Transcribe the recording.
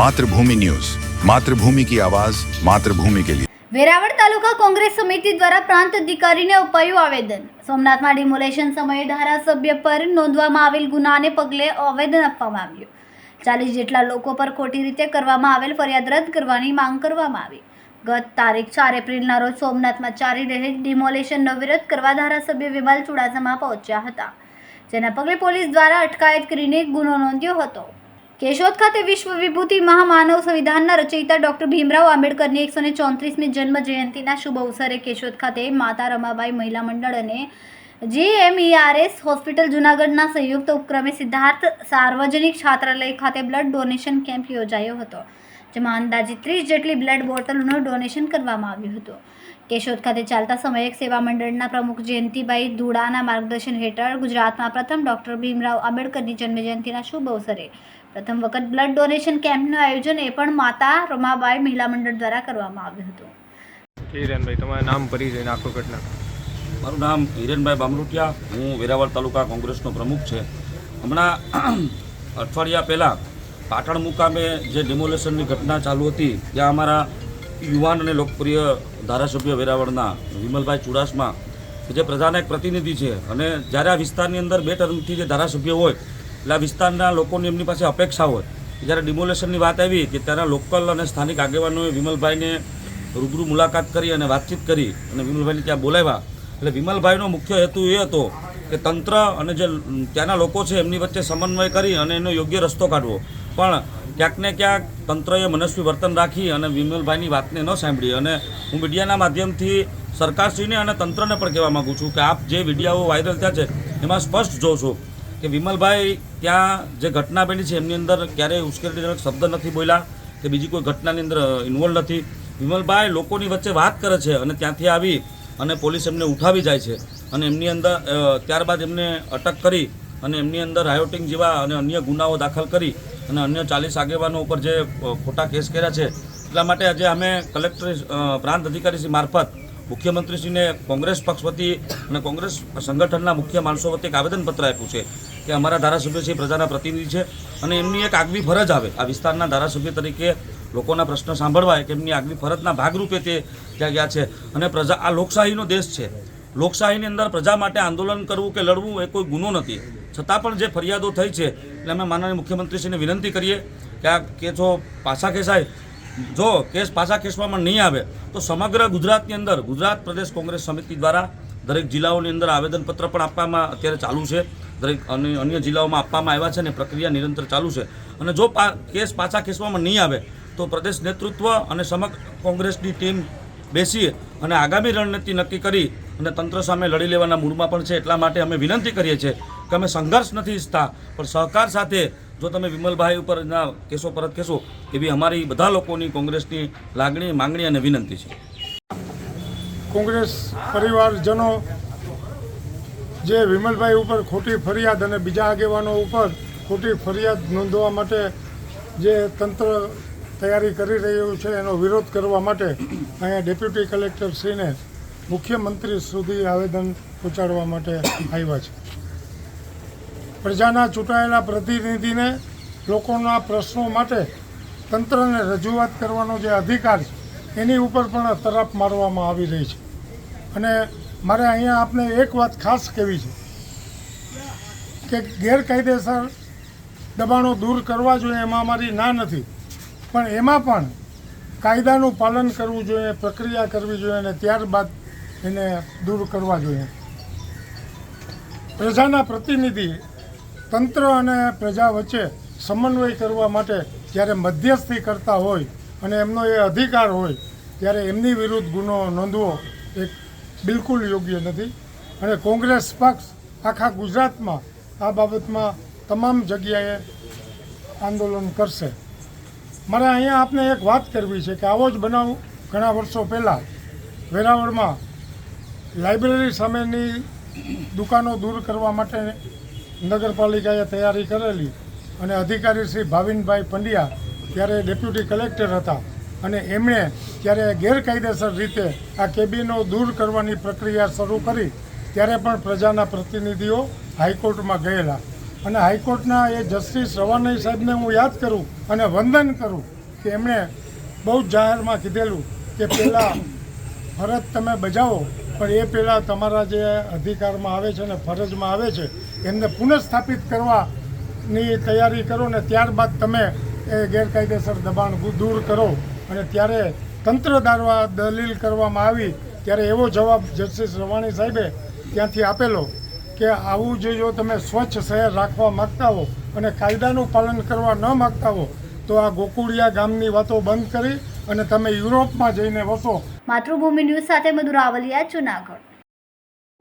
Mathrubhumi news. Mathrubhumi કી આવાજ, માતૃભૂમિ કે લીએ વેરાવળ તાલુકા કોંગ્રેસ સમિતિ દ્વારા પ્રાંત અધિકારીને અપાયું આવેદન. સોમનાથમાં ડિમોલેશન સમયે ધારાસભ્ય પર નોંધવામાં આવેલ ગુનાને પગલે આવેદન આપવામાં આવ્યું. ચાલીસ જેટલા લોકો પર ખોટી રીતે કરવામાં આવેલ ફરિયાદ રદ કરવાની માંગ કરવામાં આવી. ગત તારીખ ચાર એપ્રિલના રોજ સોમનાથમાં ચારી રહેલ ડિમોલેશનનો વિરોધ કરવા ધારાસભ્ય વિમલ ચુડાસમા પહોંચ્યા હતા. જેના પગલે પોલીસ દ્વારા અટકાયત કરીને ગુનો નોંધ્યો હતો. કેશોદ ખાતે વિશ્વ વિભૂતિ મહામાનવ સંવિધાનના રચયિતા ડોક્ટર ભીમરાવ આંબેડકરની એકસો ને ચોત્રીસમી જન્મ જયંતિના શુભ અવસરે કેશોદ ખાતે માતા રમાબાઈ મહિલા મંડળ અને જીએમઈઆરએસ હોસ્પિટલ જુનાગઢના સંયુક્ત ઉપક્રમે સિદ્ધાર્થ સાર્વજનિક છાત્રાલય ખાતે બ્લડ ડોનેશન કેમ્પ યોજાયો હતો, જેમાં અંદાજે ત્રીસ જેટલી બ્લડ બોટલનું ડોનેશન કરવામાં આવ્યું હતું. કેશોદ ખાતે ચાલતા સમયક સેવા મંડળના પ્રમુખ જયંતિભાઈ ધુડાના માર્ગદર્શન હેઠળ ગુજરાતમાં પ્રથમ ડોક્ટર ભીમરાવ આંબેડકરની જન્મજયંતિના શુભ અવસરે પ્રથમ વખત બ્લડ ડોનેશન કેમ્પનું આયોજન એ પણ માતા રમાબાઈ મહિલા મંડળ દ્વારા કરવામાં આવ્યું હતું. હિરેનભાઈ તમારું નામ પરિચય અને આખો ઘટના. મારું નામ હિરેનભાઈ બામરૂટિયા હું વેરાવળ તાલુકા કોંગ્રેસનો પ્રમુખ છે. હમણાં અઠવાડિયા પહેલાં પાટણ મુકામે જે ડિમોલેશનની ઘટના ચાલુ હતી ત્યાં અમારા યુવાન અને લોકપ્રિય ધારાસભ્ય વેરાવળના વિમલભાઈ ચુડાસમા જે પ્રજાના એક પ્રતિનિધિ છે. અને જ્યારે આ વિસ્તારની અંદર બે ટર્મથી જે ધારાસભ્ય હોય, એટલે આ વિસ્તારના લોકોની એમની પાસે અપેક્ષા હોય. જ્યારે ડિમોલેશનની વાત આવી કે ત્યાંના લોકલ અને સ્થાનિક આગેવાનોએ વિમલભાઈને રૂબરૂ મુલાકાત કરી અને વાતચીત કરી અને વિમલભાઈને ત્યાં બોલાવ્યા. એટલે વિમલભાઈનો મુખ્ય હેતુ એ હતો કે તંત્ર અને જે ત્યાંના લોકો છે, એમની વચ્ચે સમન્વય કરી અને એનો યોગ્ય રસ્તો કાઢવો. પણ ક્યાંક ને ક્યાંક તંત્રએ મનસ્વી વર્તન રાખી અને વિમલભાઈની વાતને ન સાંભળી. અને હું મીડિયાના માધ્યમથી સરકારશ્રીને અને તંત્રને પણ કહેવા માગું છું કે આપ જે વિડીયાઓ વાયરલ થયા છે, એમાં સ્પષ્ટ છું કે વિમલભાઈ ત્યાં જે ઘટના બની છે, એમની અંદર ક્યારેય ઉશ્કેરણીજનક શબ્દ નથી બોલ્યા, કે બીજી કોઈ ઘટનાની અંદર ઇન્વોલ્વ નથી. વિમલભાઈ લોકોની વચ્ચે વાત કરે છે અને ત્યાંથી આવી અને પોલીસ એમને ઉઠાવી જાય છે. અને એમની અંદર ત્યારબાદ એમને અટક કરી અને એમની અંદર રાયોટિંગ જેવા અને અન્ય ગુનાઓ દાખલ કરી અને અન્ય ચાલીસ આગેવાનો ઉપર જે ખોટા કેસ કર્યા છે, એટલા માટે આજે અમે કલેક્ટર પ્રાંત અધિકારીશ્રી મારફત મુખ્યમંત્રીશ્રીને કોંગ્રેસ પક્ષ વતી અને કોંગ્રેસ સંગઠનના મુખ્ય માણસો વતી એક આવેદનપત્ર આપ્યું છે કે અમારા ધારાસભ્ય છે પ્રજાના પ્રતિનિધિ છે અને એમની એક આગવી ફરજ આવે. આ વિસ્તારના ધારાસભ્ય તરીકે લોકોના પ્રશ્ન સાંભળવા કે એમની આગવી ફરજના ભાગરૂપે તે ત્યાં ગયા છે. અને પ્રજા, આ લોકશાહીનો દેશ છે. લોકશાહીની અંદર પ્રજા માટે આંદોલન કરવું કે લડવું એ કોઈ ગુનો નથી. છતાં પણ જે ફરિયાદો થઈ છે એટલે અમે માનનીય મુખ્યમંત્રીશ્રીને વિનંતી કરીએ કે આ કેસો પાછા ખેંચાય, જો કેસ પાછા ખેંચવામાં નહીં આવે, તો સમગ્ર ગુજરાતની અંદર, ગુજરાત પ્રદેશ કોંગ્રેસ સમિતિ દ્વારા દરેક જિલ્લાઓની અંદર આવેદનપત્ર પણ આપવામાં અત્યારે ચાલુ છે. દરેક અને અન્ય જિલ્લાઓમાં આપવામાં આવ્યા છે અને પ્રક્રિયા નિરંતર ચાલુ છે. અને જો કેસ પાછા ખેંચવામાં નહીં આવે, તો પ્રદેશ નેતૃત્વ અને સમગ્ર કોંગ્રેસની ટીમ બેસી અને આગામી રણનીતિ નક્કી કરી અને તંત્ર સામે લડી લેવાના મૂડમાં પણ છે એટલા માટે અમે વિનંતી કરીએ છીએ કે અમે સંઘર્ષ નથી ઈચ્છતા, પણ સહકાર સાથે જો તમે વિમલભાઈ ઉપરના કેસો પરત કહેશો એવી અમારી બધા લોકોની કોંગ્રેસની લાગણી, માંગણી અને વિનંતી છે. કોંગ્રેસ પરિવારજનો જે વિમલભાઈ ઉપર ખોટી ફરિયાદ અને બીજા આગેવાનો ઉપર ખોટી ફરિયાદ નોંધવા માટે જે તંત્ર તૈયારી કરી રહ્યું છે, એનો વિરોધ કરવા માટે અહીંયા ડેપ્યુટી કલેક્ટર શ્રીને મુખ્યમંત્રી સુધી આવેદન પહોંચાડવા માટે આવ્યા છે. પ્રજાના ચૂંટાયેલા પ્રતિનિધિને લોકોના પ્રશ્નો માટે તંત્રને રજૂઆત કરવાનો જે અધિકાર છે એની ઉપર પણ તરફ મારવામાં આવી રહી છે. અને મારે અહીંયા આપને એક વાત ખાસ કહેવી છે કે ગેરકાયદેસર દબાણો દૂર કરવા જોઈએ એમાં અમારી ના નથી, પણ એમાં પણ કાયદાનું પાલન કરવું જોઈએ, પ્રક્રિયા કરવી જોઈએ અને ત્યારબાદ એને દૂર કરવા જોઈએ. પ્રજાના પ્રતિનિધિ તંત્ર અને પ્રજા વચ્ચે સમન્વય કરવા માટે જ્યારે મધ્યસ્થી કરતા હોય અને એમનો એ અધિકાર હોય, ત્યારે એમની વિરુદ્ધ ગુનો નોંધવો એ બિલકુલ યોગ્ય નથી. અને કોંગ્રેસ પક્ષ આખા ગુજરાતમાં આ બાબતમાં તમામ જગ્યાએ આંદોલન કરશે. મારે અહીંયા આપને એક વાત કરવી છે કે આવો જ બનાવ ઘણા વર્ષો પહેલાં વેરાવળમાં લાઇબ્રેરી સામેની દુકાનો દૂર કરવા માટે નગરપાલિકાએ તૈયારી કરેલી અને અધિકારી શ્રી ભાવિનભાઈ પંડ્યા ત્યારે ડેપ્યુટી કલેક્ટર હતા અને એમણે ત્યારે ગેરકાયદેસર રીતે આ કેબિનો દૂર કરવાની પ્રક્રિયા શરૂ કરી, ત્યારે પણ પ્રજાના પ્રતિનિધિઓ હાઈકોર્ટમાં ગયેલા. અને હાઈકોર્ટના એ જસ્ટિસ રવાનઈ સાહેબને હું યાદ કરું અને વંદન કરું કે એમણે બહુ જાહેરમાં કીધેલું કે પહેલાં ફરજ તમે બજાવો, પણ એ પહેલાં તમારા જે અધિકારમાં આવે છે ને ફરજમાં આવે છે એમને પુનઃસ્થાપિત કરવાની તૈયારી કરો ને ત્યારબાદ તમે એ ગેરકાયદેસર દબાણ દૂર કરો. અને ત્યારે તંત્ર દ્વારા દલીલ કરવામાં આવી, ત્યારે એવો જવાબ જસ્ટિસ રવાણી સાહેબે ત્યાંથી આપેલો કે આવું જે જો તમે સ્વચ્છ શહેર રાખવા માગતા હો અને કાયદાનું પાલન કરવા ન માગતા હો, તો આ ગોકુળિયા ગામની વાતો બંધ કરી અને તમે યુરોપમાં જઈને વસો. માતૃભૂમિ ન્યૂઝ સાથે મધુરાવલિયા જુનાગઢ.